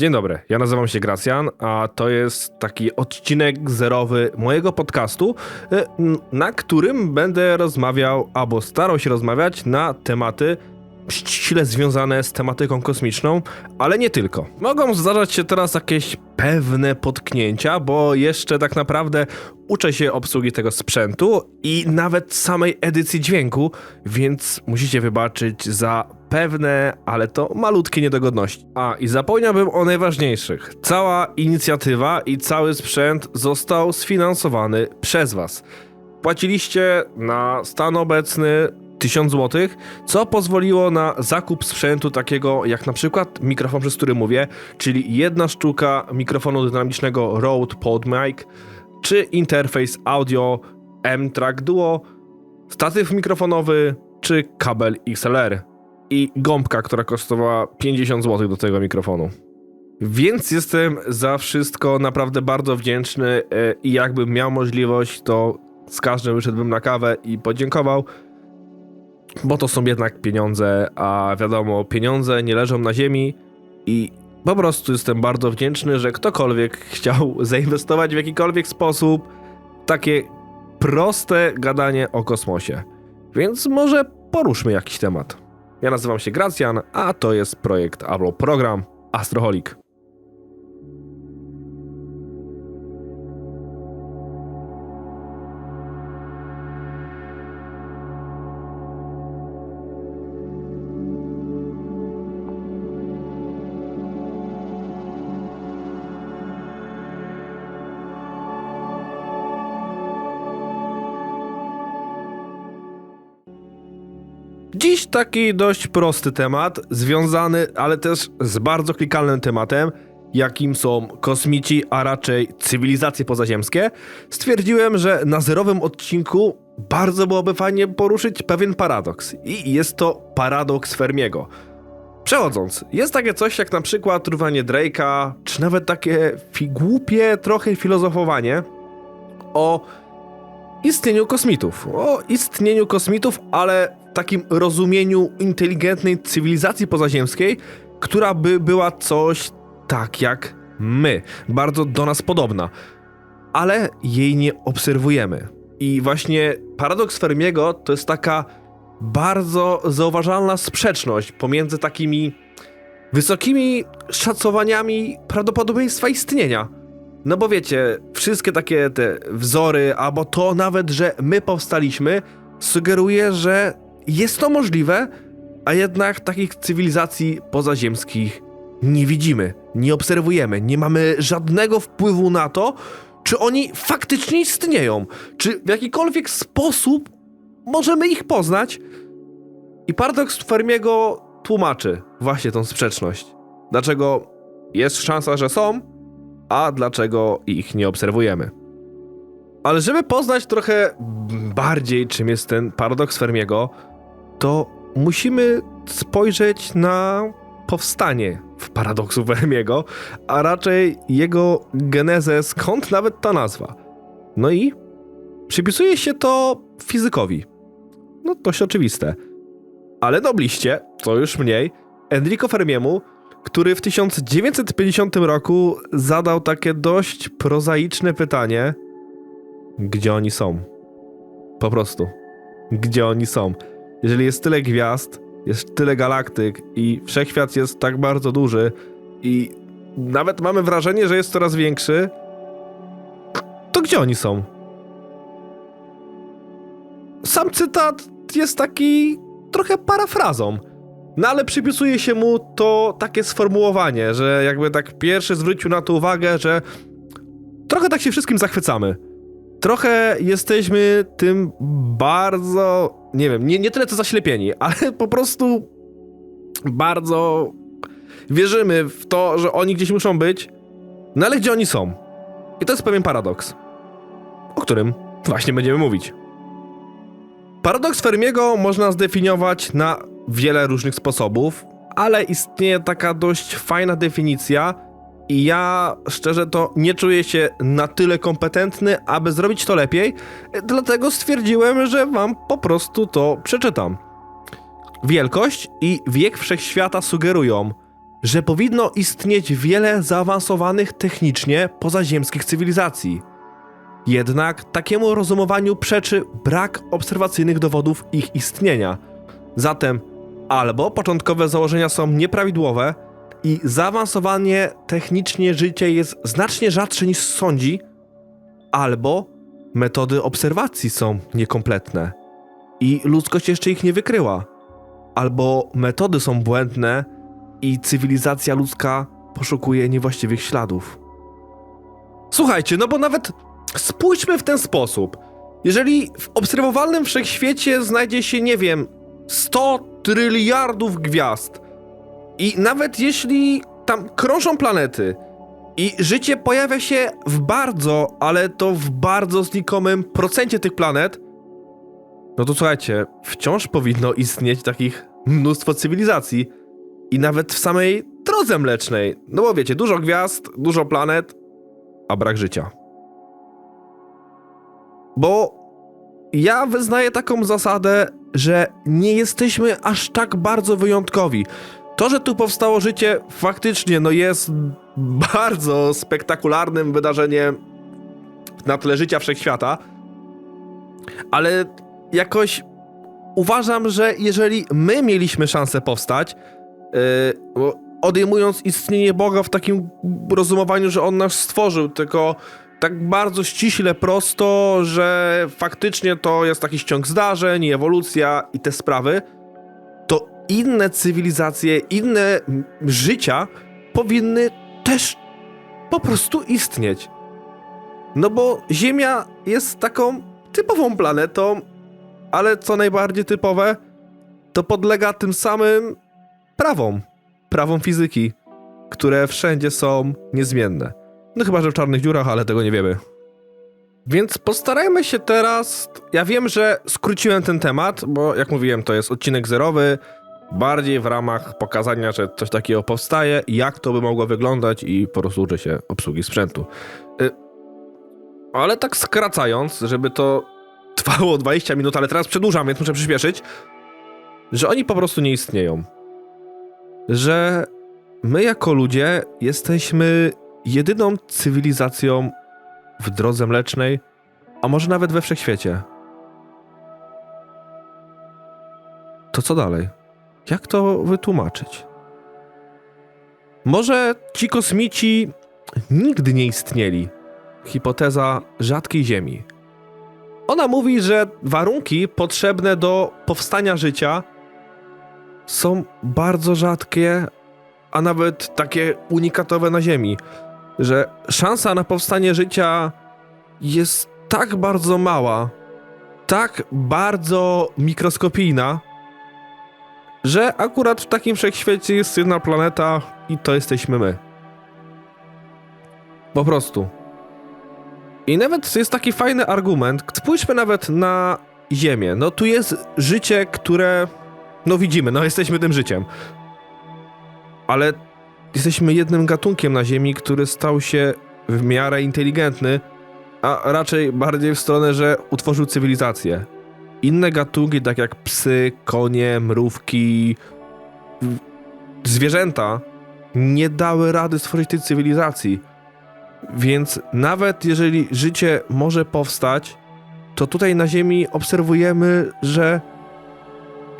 Dzień dobry, ja nazywam się Gracjan, a to jest taki odcinek zerowy mojego podcastu, y, na którym będę rozmawiał albo starał się rozmawiać na tematy ściśle związane z tematyką kosmiczną, ale nie tylko. Mogą zdarzać się teraz jakieś pewne potknięcia, bo jeszcze tak naprawdę uczę się obsługi tego sprzętu i nawet samej edycji dźwięku, więc musicie wybaczyć za pewne, ale to malutkie niedogodności. A i zapomniałbym o najważniejszych. Cała inicjatywa i cały sprzęt został sfinansowany przez Was. Płaciliście na stan obecny 1000 zł, co pozwoliło na zakup sprzętu takiego jak na przykład mikrofon, przez który mówię, czyli jedna sztuka mikrofonu dynamicznego Rode PodMic, czy interfejs audio M-Track Duo, statyw mikrofonowy, czy kabel XLR i gąbka, która kosztowała 50 zł do tego mikrofonu. Więc jestem za wszystko naprawdę bardzo wdzięczny e, i jakbym miał możliwość, to z każdym wyszedłbym na kawę i podziękował, bo to są jednak pieniądze, a wiadomo, pieniądze nie leżą na ziemi i po prostu jestem bardzo wdzięczny, że ktokolwiek chciał zainwestować w jakikolwiek sposób takie proste gadanie o kosmosie. Więc może poruszmy jakiś temat. Ja nazywam się Gracjan, a to jest projekt albo program Astroholik. Dziś taki dość prosty temat, związany, ale też z bardzo klikalnym tematem, jakim są kosmici, a raczej cywilizacje pozaziemskie. Stwierdziłem, że na zerowym odcinku bardzo byłoby fajnie poruszyć pewien paradoks. I jest to paradoks Fermiego. Przechodząc, jest takie coś jak na przykład trwanie Drake'a, czy nawet takie głupie trochę filozofowanie o istnieniu kosmitów. O istnieniu kosmitów, ale takim rozumieniu inteligentnej cywilizacji pozaziemskiej, która by była coś tak jak my, bardzo do nas podobna, ale jej nie obserwujemy. I właśnie paradoks Fermiego to jest taka bardzo zauważalna sprzeczność pomiędzy takimi wysokimi szacowaniami prawdopodobieństwa istnienia. No bo wiecie, wszystkie takie te wzory, albo to nawet, że my powstaliśmy, sugeruje, że jest to możliwe, a jednak takich cywilizacji pozaziemskich nie widzimy, nie obserwujemy, nie mamy żadnego wpływu na to, czy oni faktycznie istnieją, czy w jakikolwiek sposób możemy ich poznać. I paradoks Fermiego tłumaczy właśnie tą sprzeczność. Dlaczego jest szansa, że są, a dlaczego ich nie obserwujemy. Ale żeby poznać trochę bardziej, czym jest ten paradoks Fermiego, to musimy spojrzeć na powstanie w paradoksu Fermiego, a raczej jego genezę, skąd nawet ta nazwa. No i przypisuje się to fizykowi. No dość oczywiste. Ale nobliście, to już mniej, Enrico Fermiemu, który w 1950 roku zadał takie dość prozaiczne pytanie: Gdzie oni są? Po prostu. Gdzie oni są? Jeżeli jest tyle gwiazd, jest tyle galaktyk i wszechświat jest tak bardzo duży i nawet mamy wrażenie, że jest coraz większy, to gdzie oni są? Sam cytat jest taki trochę parafrazą. No ale przypisuje się mu to takie sformułowanie, że jakby tak pierwszy zwrócił na to uwagę, że trochę tak się wszystkim zachwycamy. Trochę jesteśmy tym bardzo, nie wiem, nie, nie tyle co zaślepieni, ale po prostu bardzo wierzymy w to, że oni gdzieś muszą być, no ale gdzie oni są? I to jest pewien paradoks, o którym właśnie będziemy mówić. Paradoks Fermiego można zdefiniować na wiele różnych sposobów, ale istnieje taka dość fajna definicja i ja szczerze to nie czuję się na tyle kompetentny, aby zrobić to lepiej, dlatego stwierdziłem, że wam po prostu to przeczytam. Wielkość i wiek wszechświata sugerują, że powinno istnieć wiele zaawansowanych technicznie pozaziemskich cywilizacji. Jednak takiemu rozumowaniu przeczy brak obserwacyjnych dowodów ich istnienia. Zatem albo początkowe założenia są nieprawidłowe i zaawansowanie technicznie życie jest znacznie rzadsze niż sądzi, albo metody obserwacji są niekompletne i ludzkość jeszcze ich nie wykryła, albo metody są błędne i cywilizacja ludzka poszukuje niewłaściwych śladów. Słuchajcie, no bo nawet spójrzmy w ten sposób. Jeżeli w obserwowalnym wszechświecie znajdzie się, nie wiem, 100 tryliardów gwiazd, i nawet jeśli tam krążą planety i życie pojawia się w bardzo, ale to w bardzo znikomym procencie tych planet, no to słuchajcie, wciąż powinno istnieć takich mnóstwo cywilizacji i nawet w samej drodze mlecznej. No bo wiecie, dużo gwiazd, dużo planet, a brak życia. Bo ja wyznaję taką zasadę, że nie jesteśmy aż tak bardzo wyjątkowi. To, że tu powstało życie, faktycznie no jest bardzo spektakularnym wydarzeniem na tle życia wszechświata, ale jakoś uważam, że jeżeli my mieliśmy szansę powstać, yy, odejmując istnienie Boga w takim rozumowaniu, że On nas stworzył, tylko tak bardzo ściśle prosto, że faktycznie to jest taki ściąg zdarzeń, ewolucja i te sprawy, inne cywilizacje, inne życia powinny też po prostu istnieć. No bo Ziemia jest taką typową planetą, ale co najbardziej typowe, to podlega tym samym prawom, prawom fizyki, które wszędzie są niezmienne. No chyba, że w czarnych dziurach, ale tego nie wiemy. Więc postarajmy się teraz. Ja wiem, że skróciłem ten temat, bo jak mówiłem, to jest odcinek zerowy, bardziej w ramach pokazania, że coś takiego powstaje, jak to by mogło wyglądać i po prostu uczy się obsługi sprzętu. Y, Ale tak skracając, żeby to trwało 20 minut, ale teraz przedłużam, więc muszę przyspieszyć, że oni po prostu nie istnieją. Że my jako ludzie jesteśmy jedyną cywilizacją w drodze mlecznej, a może nawet we wszechświecie. To co dalej? Jak to wytłumaczyć? Może ci kosmici nigdy nie istnieli. Hipoteza rzadkiej Ziemi. Ona mówi, że warunki potrzebne do powstania życia są bardzo rzadkie, a nawet takie unikatowe na Ziemi, że szansa na powstanie życia jest tak bardzo mała, tak bardzo mikroskopijna, że akurat w takim wszechświecie jest jedna planeta i to jesteśmy my. Po prostu. I nawet jest taki fajny argument. Spójrzmy nawet na Ziemię. No tu jest życie, które. No widzimy, no jesteśmy tym życiem. Ale jesteśmy jednym gatunkiem na Ziemi, który stał się w miarę inteligentny, a raczej bardziej w stronę, że utworzył cywilizację. Inne gatunki, tak jak psy, konie, mrówki, zwierzęta, nie dały rady stworzyć tej cywilizacji. Więc nawet jeżeli życie może powstać, to tutaj na Ziemi obserwujemy, że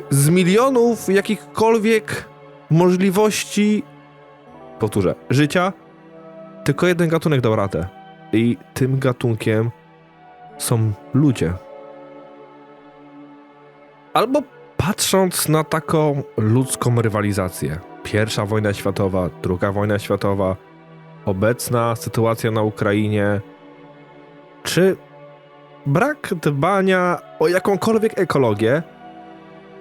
z milionów jakichkolwiek możliwości, powtórzę, życia, tylko jeden gatunek dał radę. I tym gatunkiem są ludzie. Albo patrząc na taką ludzką rywalizację. Pierwsza wojna światowa, druga wojna światowa, obecna sytuacja na Ukrainie. Czy brak dbania o jakąkolwiek ekologię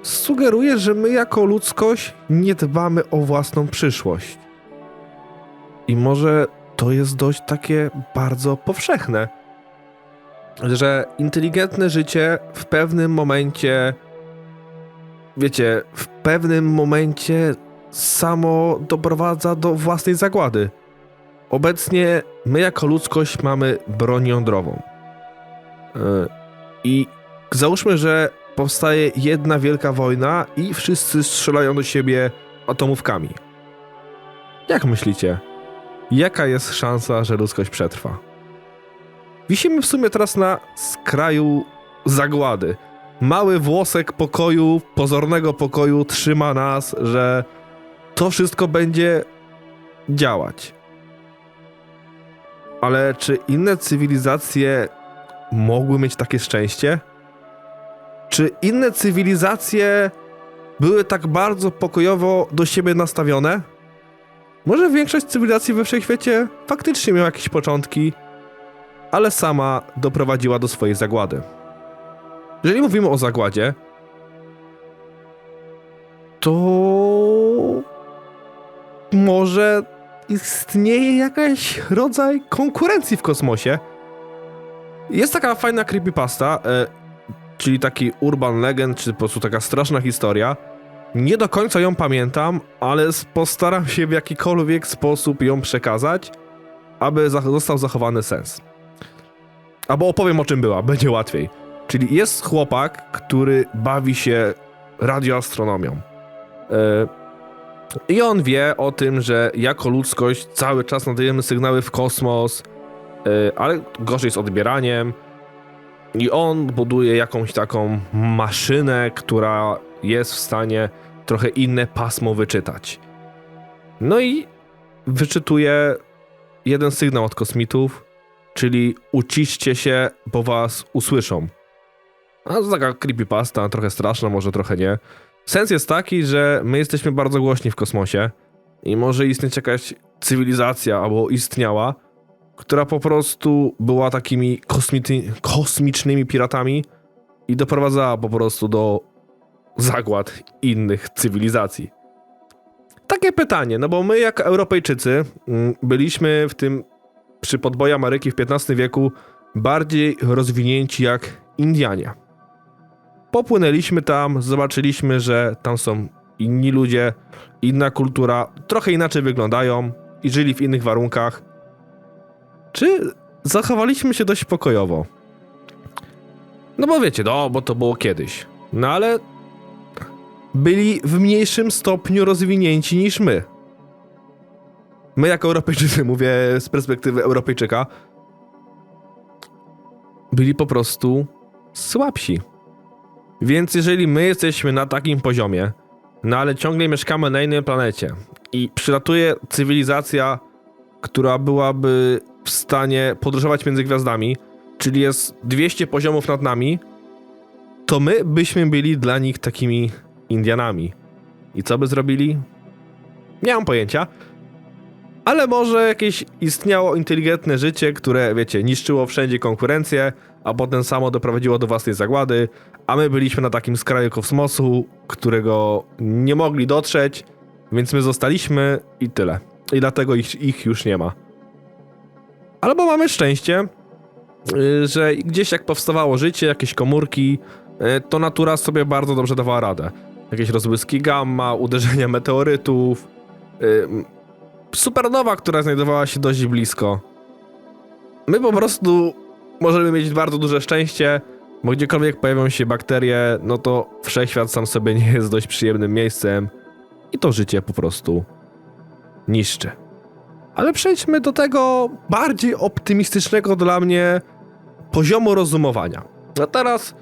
sugeruje, że my jako ludzkość nie dbamy o własną przyszłość? I może to jest dość takie bardzo powszechne, że inteligentne życie w pewnym momencie, wiecie, w pewnym momencie samo doprowadza do własnej zagłady. Obecnie my jako ludzkość mamy broń jądrową. Yy, I załóżmy, że powstaje jedna wielka wojna i wszyscy strzelają do siebie atomówkami. Jak myślicie? Jaka jest szansa, że ludzkość przetrwa? Wisimy w sumie teraz na skraju zagłady. Mały włosek pokoju, pozornego pokoju trzyma nas, że to wszystko będzie działać. Ale czy inne cywilizacje mogły mieć takie szczęście? Czy inne cywilizacje były tak bardzo pokojowo do siebie nastawione? Może większość cywilizacji we wszechświecie faktycznie miała jakieś początki, ale sama doprowadziła do swojej zagłady. Jeżeli mówimy o zagładzie, to może istnieje jakiś rodzaj konkurencji w kosmosie. Jest taka fajna creepypasta, e, czyli taki urban legend, czy po prostu taka straszna historia. Nie do końca ją pamiętam, ale postaram się w jakikolwiek sposób ją przekazać, aby został zachowany sens. Albo opowiem o czym była, będzie łatwiej. Czyli jest chłopak, który bawi się radioastronomią. E, I on wie o tym, że jako ludzkość cały czas nadajemy sygnały w kosmos, e, ale gorzej z odbieraniem. I on buduje jakąś taką maszynę, która jest w stanie trochę inne pasmo wyczytać. No i wyczytuje jeden sygnał od kosmitów, czyli uciszcie się, bo was usłyszą. A to taka creepypasta, trochę straszna, może trochę nie. Sens jest taki, że my jesteśmy bardzo głośni w kosmosie i może istnieć jakaś cywilizacja albo istniała, która po prostu była takimi kosmicznymi piratami i doprowadzała po prostu do zagład innych cywilizacji. Takie pytanie, no bo my jako Europejczycy mm, byliśmy w tym przy podboju Ameryki w XV wieku bardziej rozwinięci jak Indianie. Popłynęliśmy tam, zobaczyliśmy, że tam są inni ludzie, inna kultura, trochę inaczej wyglądają i żyli w innych warunkach. Czy zachowaliśmy się dość pokojowo? No bo wiecie, no bo to było kiedyś. No ale byli w mniejszym stopniu rozwinięci niż my. My jako Europejczycy, mówię z perspektywy Europejczyka, byli po prostu słabsi. Więc jeżeli my jesteśmy na takim poziomie, no ale ciągle mieszkamy na innej planecie i przylatuje cywilizacja, która byłaby w stanie podróżować między gwiazdami, czyli jest 200 poziomów nad nami, to my byśmy byli dla nich takimi Indianami. I co by zrobili? Nie mam pojęcia. Ale może jakieś istniało inteligentne życie, które, wiecie, niszczyło wszędzie konkurencję, a potem samo doprowadziło do własnej zagłady, a my byliśmy na takim skraju kosmosu, którego nie mogli dotrzeć, więc my zostaliśmy i tyle. I dlatego ich, ich już nie ma. Albo mamy szczęście, y, że gdzieś jak powstawało życie, jakieś komórki, y, to natura sobie bardzo dobrze dawała radę. Jakieś rozbłyski gamma, uderzenia meteorytów, y, supernowa, która znajdowała się dość blisko. My po prostu możemy mieć bardzo duże szczęście, bo gdziekolwiek pojawią się bakterie, no to wszechświat sam sobie nie jest dość przyjemnym miejscem i to życie po prostu niszczy. Ale przejdźmy do tego bardziej optymistycznego dla mnie poziomu rozumowania. A teraz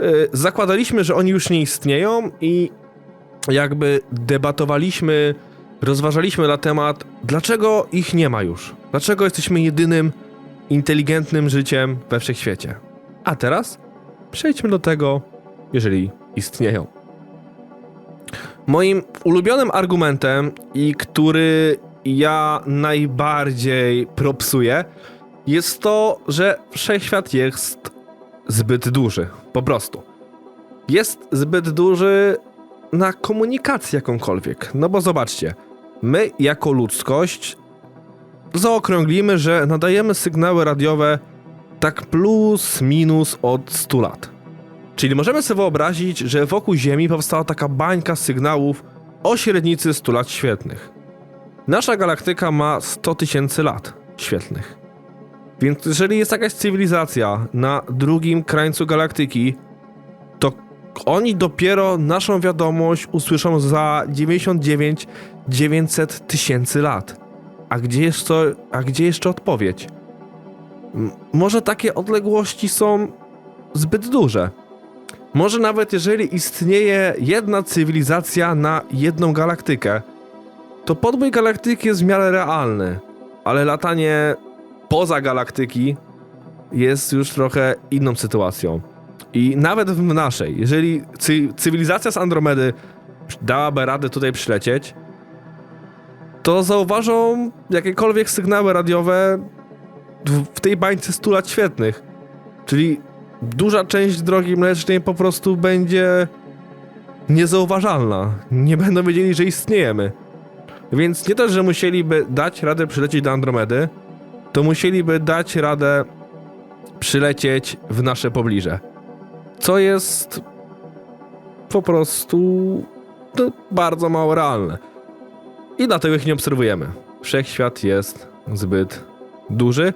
y, zakładaliśmy, że oni już nie istnieją i jakby debatowaliśmy, rozważaliśmy na temat, dlaczego ich nie ma już. Dlaczego jesteśmy jedynym inteligentnym życiem we wszechświecie. A teraz przejdźmy do tego, jeżeli istnieją. Moim ulubionym argumentem i który ja najbardziej propsuję, jest to, że wszechświat jest zbyt duży. Po prostu. Jest zbyt duży na komunikację jakąkolwiek. No bo zobaczcie, my jako ludzkość zaokrąglimy, że nadajemy sygnały radiowe tak plus minus od 100 lat. Czyli możemy sobie wyobrazić, że wokół Ziemi powstała taka bańka sygnałów o średnicy 100 lat świetlnych. Nasza galaktyka ma 100 tysięcy lat świetlnych. Więc jeżeli jest jakaś cywilizacja na drugim krańcu galaktyki, to oni dopiero naszą wiadomość usłyszą za 99 900 tysięcy lat. A gdzie jeszcze, a gdzie jeszcze odpowiedź? M- może takie odległości są zbyt duże. Może nawet jeżeli istnieje jedna cywilizacja na jedną galaktykę, to podbój galaktyki jest w miarę realny, ale latanie poza galaktyki jest już trochę inną sytuacją. I nawet w naszej, jeżeli cy cywilizacja z Andromedy dałaby radę tutaj przylecieć, to zauważą jakiekolwiek sygnały radiowe w, tej bańce 100 lat świetnych. Czyli duża część drogi mlecznej po prostu będzie niezauważalna. Nie będą wiedzieli, że istniejemy. Więc nie to, że musieliby dać radę przylecieć do Andromedy, to musieliby dać radę przylecieć w nasze pobliże. Co jest po prostu no, bardzo mało realne. I dlatego ich nie obserwujemy. Wszechświat jest zbyt duży.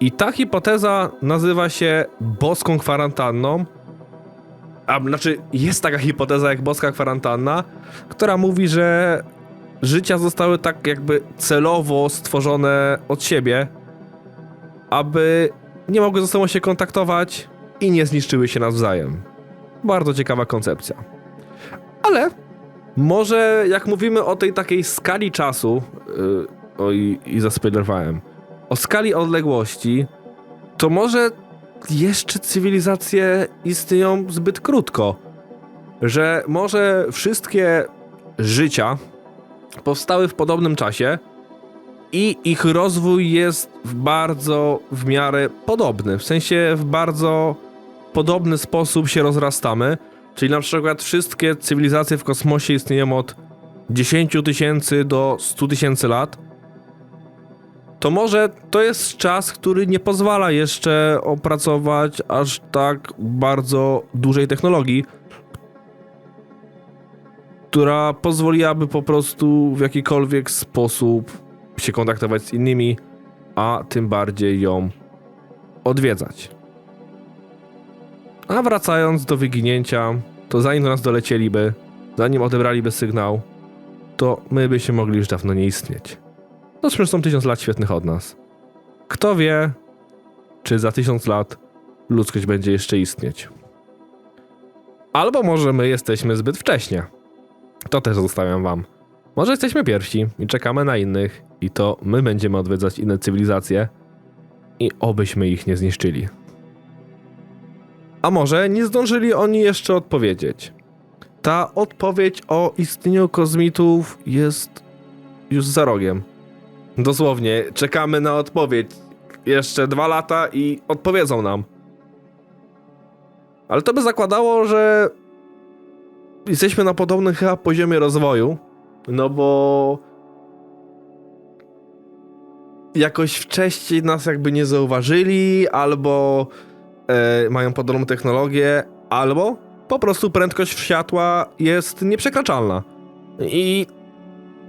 I ta hipoteza nazywa się boską kwarantanną. A znaczy, jest taka hipoteza jak boska kwarantanna, która mówi, że życia zostały tak jakby celowo stworzone od siebie, aby nie mogły ze sobą się kontaktować i nie zniszczyły się nawzajem. Bardzo ciekawa koncepcja. Ale może jak mówimy o tej takiej skali czasu, yy, oj, i zaspoilerowałem, o skali odległości, to może jeszcze cywilizacje istnieją zbyt krótko. Że może wszystkie życia powstały w podobnym czasie i ich rozwój jest w bardzo w miarę podobny. W sensie w bardzo podobny sposób się rozrastamy. Czyli na przykład wszystkie cywilizacje w kosmosie istnieją od 10 tysięcy do 100 tysięcy lat. To może to jest czas, który nie pozwala jeszcze opracować aż tak bardzo dużej technologii, która pozwoliłaby po prostu w jakikolwiek sposób się kontaktować z innymi, a tym bardziej ją odwiedzać. A wracając do wyginięcia, to zanim do nas dolecieliby, zanim odebraliby sygnał, to my byśmy mogli już dawno nie istnieć. No przecież są tysiąc lat świetnych od nas. Kto wie, czy za tysiąc lat ludzkość będzie jeszcze istnieć. Albo może my jesteśmy zbyt wcześnie. To też zostawiam wam. Może jesteśmy pierwsi i czekamy na innych, i to my będziemy odwiedzać inne cywilizacje, i obyśmy ich nie zniszczyli. A może nie zdążyli oni jeszcze odpowiedzieć. Ta odpowiedź o istnieniu kosmitów jest już za rogiem. Dosłownie, czekamy na odpowiedź. Jeszcze dwa lata i odpowiedzą nam. Ale to by zakładało, że jesteśmy na podobnym chyba poziomie rozwoju, no bo jakoś wcześniej nas jakby nie zauważyli, albo e, mają podobną technologię, albo po prostu prędkość światła jest nieprzekraczalna. I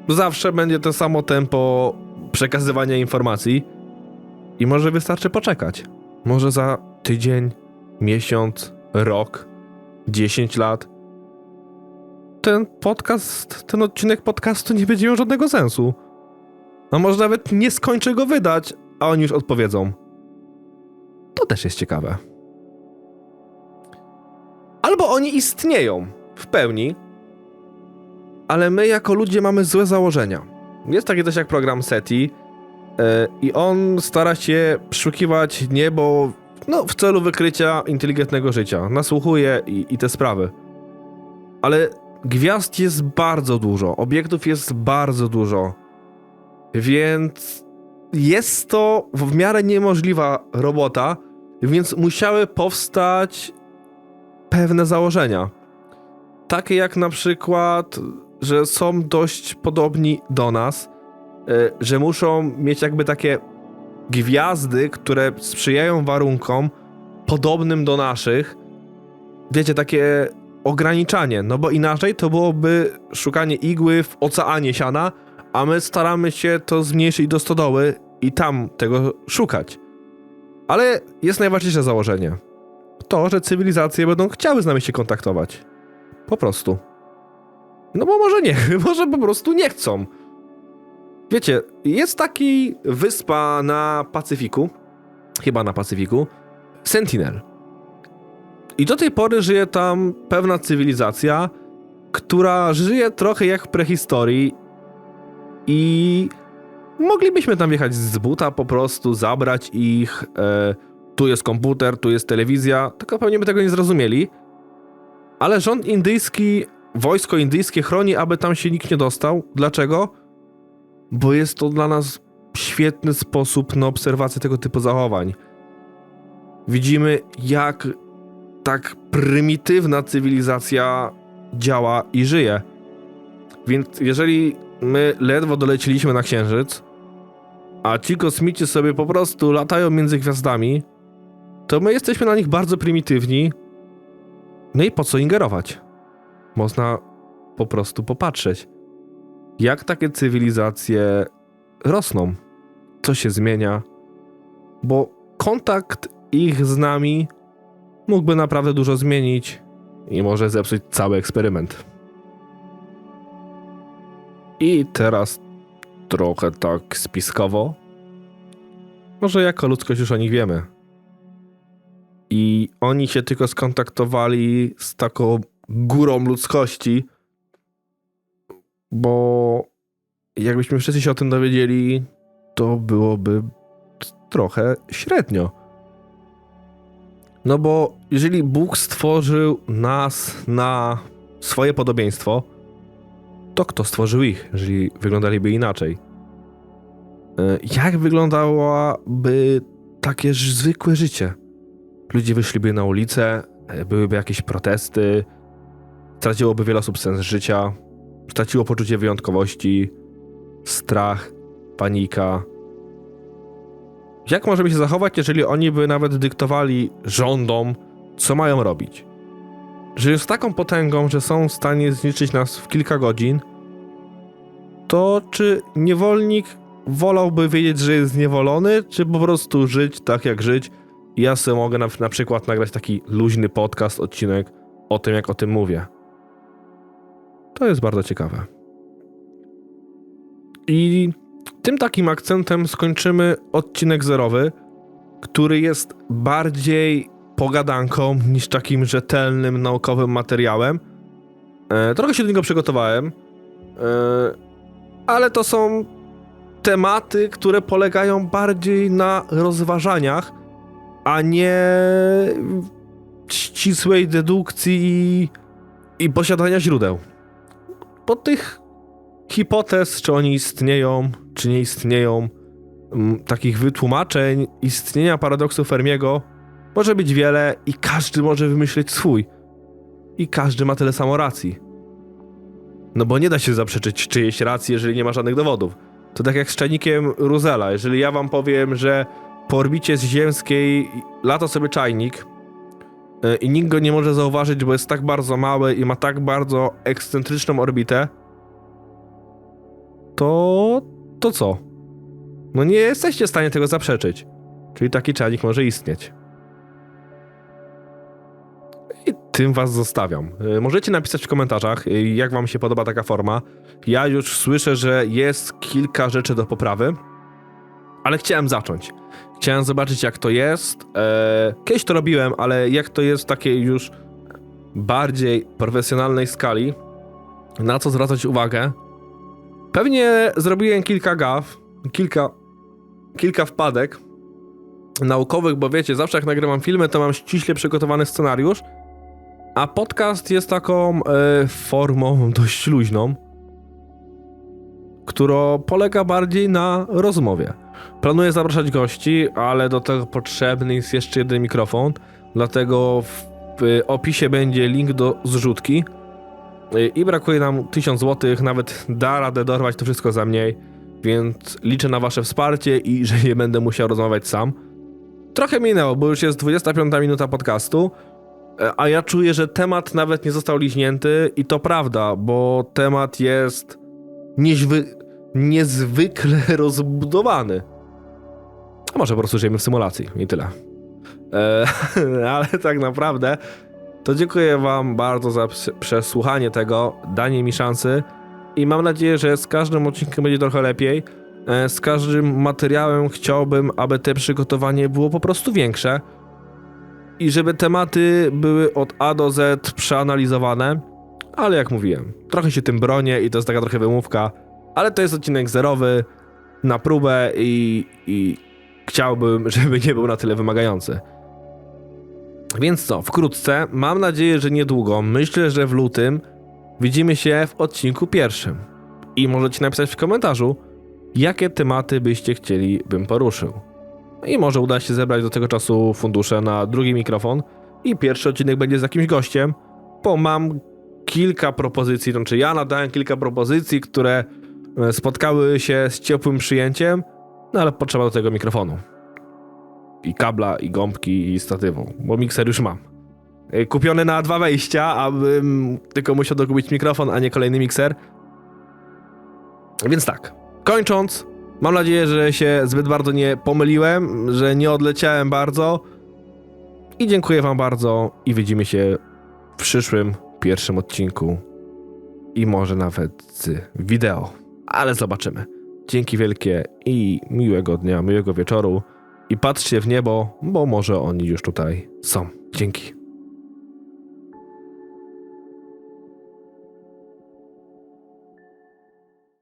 zawsze będzie to samo tempo przekazywania informacji i może wystarczy poczekać. Może za tydzień, miesiąc, rok, 10 lat ten podcast, ten odcinek podcastu nie będzie miał żadnego sensu. A może nawet nie skończę go wydać, a oni już odpowiedzą. To też jest ciekawe. Albo oni istnieją w pełni, ale my jako ludzie mamy złe założenia. Jest taki coś jak program SETI yy, i on stara się przeszukiwać niebo no, w celu wykrycia inteligentnego życia. Nasłuchuje i, i te sprawy. Ale gwiazd jest bardzo dużo, obiektów jest bardzo dużo. Więc jest to w miarę niemożliwa robota, więc musiały powstać pewne założenia. Takie jak na przykład, że są dość podobni do nas, y, że muszą mieć jakby takie gwiazdy, które sprzyjają warunkom podobnym do naszych. Wiecie, takie ograniczanie, no bo inaczej to byłoby szukanie igły w oceanie siana, a my staramy się to zmniejszyć do stodoły i tam tego szukać. Ale jest najważniejsze założenie. to, że cywilizacje będą chciały z nami się kontaktować. Po prostu. No bo może nie, może po prostu nie chcą. Wiecie, jest taki wyspa na Pacyfiku, chyba na Pacyfiku, Sentinel. I do tej pory żyje tam pewna cywilizacja, która żyje trochę jak w prehistorii i moglibyśmy tam wjechać z buta po prostu, zabrać ich, e, tu jest komputer, tu jest telewizja, tylko pewnie by tego nie zrozumieli. Ale rząd indyjski, wojsko indyjskie chroni, aby tam się nikt nie dostał. Dlaczego? Bo jest to dla nas świetny sposób na obserwację tego typu zachowań. Widzimy, jak tak prymitywna cywilizacja działa i żyje. Więc jeżeli my ledwo doleciliśmy na Księżyc, a ci kosmici sobie po prostu latają między gwiazdami, to my jesteśmy na nich bardzo prymitywni. No i po co ingerować? Można po prostu popatrzeć, jak takie cywilizacje rosną, co się zmienia, bo kontakt ich z nami mógłby naprawdę dużo zmienić i może zepsuć cały eksperyment. I teraz trochę tak spiskowo. Może jako ludzkość już o nich wiemy. I oni się tylko skontaktowali z taką górą ludzkości, bo jakbyśmy wszyscy się o tym dowiedzieli, to byłoby trochę średnio. No bo jeżeli Bóg stworzył nas na swoje podobieństwo, to kto stworzył ich, jeżeli wyglądaliby inaczej? E, Jak wyglądałoby takie zwykłe życie? Ludzie wyszliby na ulicę, e, byłyby jakieś protesty, straciłoby wiele osób sens życia, straciło poczucie wyjątkowości, strach, panika. Jak możemy się zachować, jeżeli oni by nawet dyktowali rządom, co mają robić? Że z taką potęgą, że są w stanie zniszczyć nas w kilka godzin, to czy niewolnik wolałby wiedzieć, że jest zniewolony, czy po prostu żyć tak jak żyć? Ja sobie mogę na, na przykład nagrać taki luźny podcast, odcinek o tym, jak o tym mówię. To jest bardzo ciekawe. I tym takim akcentem skończymy odcinek zerowy, który jest bardziej pogadanką niż takim rzetelnym, naukowym materiałem. E, trochę się do niego przygotowałem, e, ale to są tematy, które polegają bardziej na rozważaniach, a nie ścisłej dedukcji i, posiadania źródeł. Po tych hipotez, czy oni istnieją, czy nie istnieją, m, takich wytłumaczeń istnienia paradoksu Fermiego może być wiele i każdy może wymyśleć swój. I każdy ma tyle samo racji. No bo nie da się zaprzeczyć czyjejś racji, jeżeli nie ma żadnych dowodów. To tak jak z czajnikiem Ruzela. Jeżeli ja wam powiem, że po orbicie ziemskiej lata sobie czajnik y, i nikt go nie może zauważyć, bo jest tak bardzo mały i ma tak bardzo ekscentryczną orbitę, to to co? No nie jesteście w stanie tego zaprzeczyć. Czyli taki czajnik może istnieć. Tym was zostawiam. Y, Możecie napisać w komentarzach, y, jak wam się podoba taka forma. Ja już słyszę, że jest kilka rzeczy do poprawy, ale chciałem zacząć. Chciałem zobaczyć, jak to jest. Eee, kiedyś to robiłem, ale jak to jest w takiej już bardziej profesjonalnej skali, na co zwracać uwagę. Pewnie zrobiłem kilka gaf, kilka, kilka wpadek naukowych, bo wiecie, zawsze jak nagrywam filmy, to mam ściśle przygotowany scenariusz, a podcast jest taką e, formą dość luźną, która polega bardziej na rozmowie. Planuję zapraszać gości, ale do tego potrzebny jest jeszcze jeden mikrofon, dlatego w, opisie będzie link do zrzutki Y, i brakuje nam 1000 zł, nawet da radę dorwać to wszystko za mniej, więc liczę na wasze wsparcie i że nie będę musiał rozmawiać sam. Trochę minęło, bo już jest 25 minuta podcastu, a ja czuję, że temat nawet nie został liźnięty i to prawda, bo temat jest nieźwy, niezwykle rozbudowany. A może po prostu żyjemy w symulacji i tyle. E, ale tak naprawdę to dziękuję wam bardzo za przesłuchanie tego, danie mi szansy i mam nadzieję, że z każdym odcinkiem będzie trochę lepiej. E, z każdym materiałem chciałbym, aby te przygotowanie było po prostu większe i żeby tematy były od A do Z przeanalizowane, ale jak mówiłem, trochę się tym bronię i to jest taka trochę wymówka, ale to jest odcinek zerowy na próbę i, i chciałbym, żeby nie był na tyle wymagający. Więc co, wkrótce, mam nadzieję, że niedługo, myślę, że w lutym widzimy się w odcinku pierwszym. I możecie napisać w komentarzu, jakie tematy byście chcieli, bym poruszył. I może uda się zebrać do tego czasu fundusze na drugi mikrofon i pierwszy odcinek będzie z jakimś gościem, bo mam kilka propozycji, to znaczy ja nadałem kilka propozycji, które e, spotkały się z ciepłym przyjęciem, no ale potrzeba do tego mikrofonu. I kabla, i gąbki, i statywu, bo mikser już mam. E, Kupiony na dwa wejścia, abym tylko musiał dokupić mikrofon, a nie kolejny mikser. Więc tak, kończąc, mam nadzieję, że się zbyt bardzo nie pomyliłem, że nie odleciałem bardzo. I dziękuję wam bardzo i widzimy się w przyszłym pierwszym odcinku i może nawet z wideo, ale zobaczymy. Dzięki wielkie i miłego dnia, miłego wieczoru i patrzcie w niebo, bo może oni już tutaj są. Dzięki.